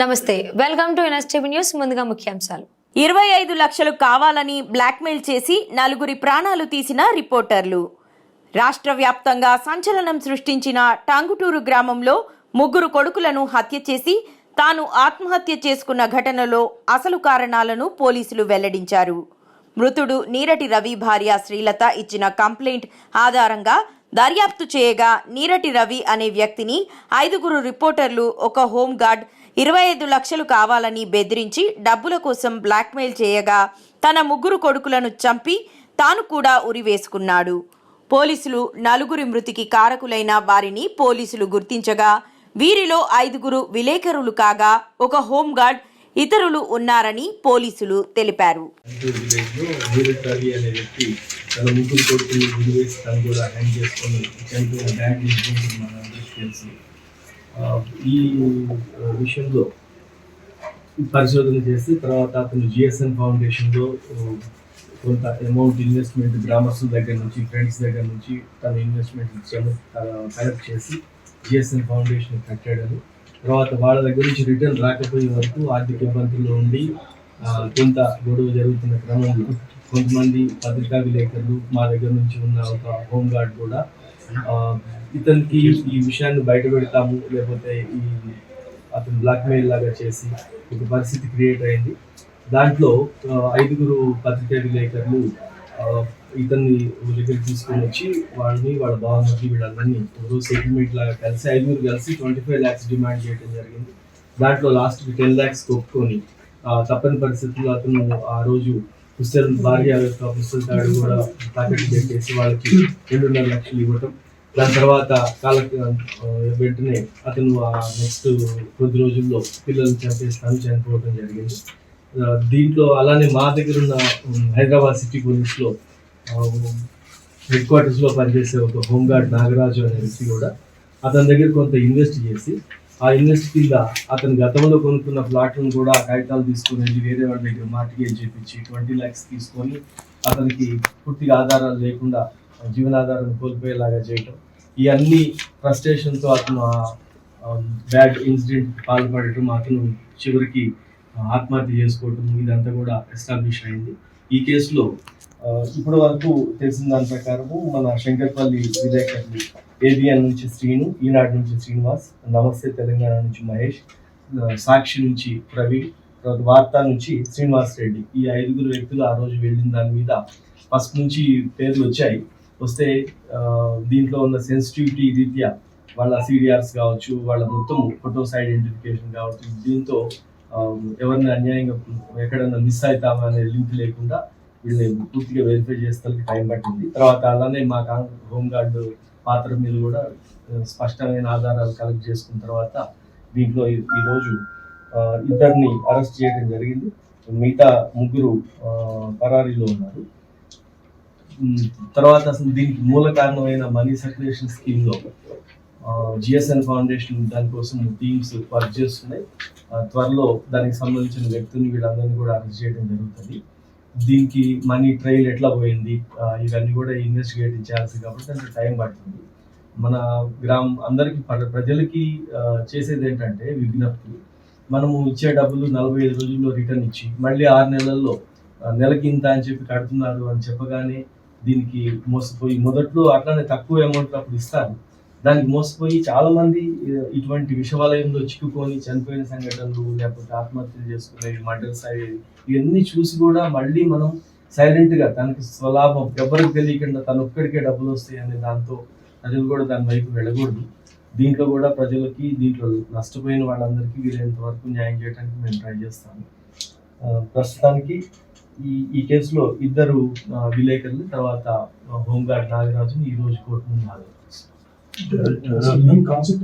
నమస్తే welcome to NSTV news ముందుగా ముఖ్యాంశాలు. ఇరవై ఐదు లక్షలు కావాలని బ్లాక్మెయిల్ చేసి నలుగురి ప్రాణాలు తీసిన రిపోర్టర్లు. రాష్ట్ర వ్యాప్తంగా సంచలనం సృష్టించిన టాంగుటూరు గ్రామంలో ముగ్గురు కొడుకులను హత్య చేసి తాను ఆత్మహత్య చేసుకున్న ఘటనలో అసలు కారణాలను పోలీసులు వెల్లడించారు. మృతుడు నీరటి రవి భార్య శ్రీలత ఇచ్చిన కంప్లైంట్ ఆధారంగా దర్యాప్తు చేయగా నీరటి రవి అనే వ్యక్తిని ఐదుగురు రిపోర్టర్లు ఒక హోంగార్డ్ ఇరవై ఐదు లక్షలు కావాలని బెదిరించి డబ్బుల కోసం బ్లాక్మెయిల్ చేయగా తన ముగ్గురు కొడుకులను చంపి తాను కూడా ఉరివేసుకున్నాడు. పోలీసులు నలుగురి మృతికి కారకులైన వారిని పోలీసులు గుర్తించగా వీరిలో ఐదుగురు విలేకరులు కాగా ఒక హోంగార్డ్ ఇతరులు ఉన్నారని పోలీసులు తెలిపారు. అనే వ్యక్తి తన ముగ్గురు కొడుకులు గురివేసి తను కూడా హ్యాంగ్ చేసుకొని చనిపోయిన బ్యాంక్ ఇన్సిడెంట్ మన అందరికీ ఈ విషయంలో పరిశోధన చేసి తర్వాత అతను జిఎస్ఎన్ ఫౌండేషన్లో కొంత అమౌంట్ ఇన్వెస్ట్మెంట్ గ్రామస్తుల దగ్గర నుంచి ఫ్రెండ్స్ దగ్గర నుంచి తన ఇన్వెస్ట్మెంట్ ఇచ్చాము కలెక్ట్ చేసి జిఎస్ఎన్ ఫౌండేషన్ కట్టాడని తర్వాత వాళ్ళ దగ్గర నుంచి రిటర్న్ రాకపోయే వరకు ఆర్థిక ఇబ్బందుల్లో ఉండి కొంత గొడవ జరుగుతున్న క్రమంలో కొంతమంది పత్రికా విలేకరులు మా దగ్గర నుంచి ఉన్న ఒక హోమ్ గార్డ్ కూడా ఇతనికి ఈ విషయాన్ని బయట పెడతాము లేకపోతే ఈ అతను బ్లాక్మెయిల్ లాగా చేసి ఒక పరిస్థితి క్రియేట్ అయింది. దాంట్లో ఐదుగురు పత్రికా విలేకరులు ఇతన్ని దగ్గర తీసుకొని వచ్చి వాళ్ళని వాళ్ళ బావమతి వీళ్ళందరినీ రోజు సెటిల్మెంట్ లాగా కలిసి ఐదుగురు కలిసి ట్వంటీ ఫైవ్ ల్యాక్స్ డిమాండ్ చేయడం జరిగింది. దాంట్లో లాస్ట్కి టెన్ ల్యాక్స్ ఒప్పుకొని తప్పని పరిస్థితుల్లో అతను ఆ రోజు పుస్తకం భార్య యొక్క పుస్తకాడు కూడా తాకట్టు పెట్టేసి వాళ్ళకి రెండున్నర లక్షలు ఇవ్వటం. దాని తర్వాత కాల వెంటనే అతను ఆ నెక్స్ట్ కొద్ది రోజుల్లో పిల్లల్ని చంపేస్తాను చనిపోవడం జరిగింది. దీంట్లో అలానే మా దగ్గర ఉన్న హైదరాబాద్ సిటీ పోలీస్లో హెడ్ క్వార్టర్స్లో పనిచేసే ఒక హోంగార్డ్ నాగరాజు అనే వ్యక్తి కూడా అతని దగ్గర కొంత ఇన్వెస్ట్ చేసి ఆ ఇన్వెస్ట్ కింద అతను గతంలో కొనుక్కున్న ప్లాట్లను కూడా ఆ కాగితాలు తీసుకుని వెళ్ళి వేరే వాళ్ళ దగ్గర మార్టిగేజ్ చేపించి ట్వంటీ ల్యాక్స్ తీసుకొని అతనికి పూర్తిగా ఆధారాలు లేకుండా జీవనాధారం కోల్పోయేలాగా చేయటం. ఈ అన్ని ఫ్రస్ట్రేషన్తో అతను బ్యాడ్ ఇన్సిడెంట్ పాల్పడటం అతను చివరికి ఆత్మహత్య చేసుకోవటం ఇదంతా కూడా ఎస్టాబ్లిష్ అయింది. ఈ కేసులో ఇప్పటి వరకు తెలిసిన దాని ప్రకారము మన శంకర్పల్లి విలేకరులు ఏబిఎన్ నుంచి శ్రీను ఈనాడు నుంచి శ్రీనివాస్ నమస్తే తెలంగాణ నుంచి మహేష్ సాక్షి నుంచి ప్రవీణ్ తర్వాత వార్తా నుంచి శ్రీనివాస్ రెడ్డి. ఈ ఐదుగురు వ్యక్తులు ఆ రోజు వెళ్ళిన దాని మీద ఫస్ట్ నుంచి పేర్లు వచ్చాయి. వస్తే దీంట్లో ఉన్న సెన్సిటివిటీ రీత్యా వాళ్ళ సీడిఆర్స్ కావచ్చు వాళ్ళ మొత్తం ఫొటోస్ ఐడెంటిఫికేషన్ కావచ్చు దీంతో ఎవరిని అన్యాయంగా ఎక్కడన్నా మిస్ అవుతామనే లింక్ లేకుండా వీళ్ళని పూర్తిగా వెరిఫై చేస్తానికి టైం పట్టింది. తర్వాత అలానే మా కాంగ్ హోమ్ గార్డు పాత్ర మీద కూడా స్పష్టమైన ఆధారాలు కలెక్ట్ చేసుకున్న తర్వాత దీంట్లో ఈరోజు ఇద్దరిని అరెస్ట్ చేయడం జరిగింది. మిగతా ముగ్గురు పరారీలో ఉన్నారు. తర్వాత అసలు దీనికి మూల కారణమైన మనీ సర్క్యులేషన్ స్కీమ్లో జిఎస్ఎన్ ఫౌండేషన్ దానికోసం టీమ్స్ వర్క్ చేస్తున్నాయి. త్వరలో దానికి సంబంధించిన వ్యక్తుల్ని వీళ్ళందరినీ కూడా అరెస్ట్ చేయడం జరుగుతుంది. దీనికి మనీ ట్రైల్ ఎట్లా పోయింది? ఇవన్నీ కూడా ఇన్వెస్టిగేట్ చేయాల్సి కాబట్టి దానికి టైం పడుతుంది మన గ్రామం అందరికి ప్రజలకి చేసేది ఏంటంటే విజ్ఞప్తి. మనము ఇచ్చే డబ్బులు నలభై ఐదు రోజుల్లో రిటర్న్ ఇచ్చి మళ్ళీ ఆరు నెలల్లో నెలకి ఇంత అని చెప్పి కడుతున్నారు అని చెప్పగానే దీనికి మోసపోయి మొదట్లో అట్లానే తక్కువ అమౌంట్ అప్పుడు ఇస్తారు. దానికి మోసపోయి చాలా మంది ఇటువంటి విషవాలయంలో చిక్కుకొని చనిపోయిన సంఘటనలు లేకపోతే ఆత్మహత్యలు చేసుకునేవి మర్డర్స్ అయ్యేవి ఇవన్నీ చూసి కూడా మళ్ళీ మనం సైలెంట్గా తనకి స్వలాభం ఎవరికి తెలియకుండా తన ఒక్కడికే డబ్బులు వస్తాయి అనే దాంతో ప్రజలు కూడా దాని వైపు వెళ్ళకూడదు. దీంట్లో కూడా ప్రజలకి దీంట్లో నష్టపోయిన వాళ్ళందరికీ వీలైనంత వరకు న్యాయం చేయడానికి మేము ట్రై చేస్తాము. ప్రస్తుతానికి ఈ ఈ కేసులో ఇద్దరు విలేకరులు తర్వాత హోంగార్డ్ నాగరాజుని ఈరోజు కోర్టు ముందు హాజరు. Das sind nie Konsequenzen.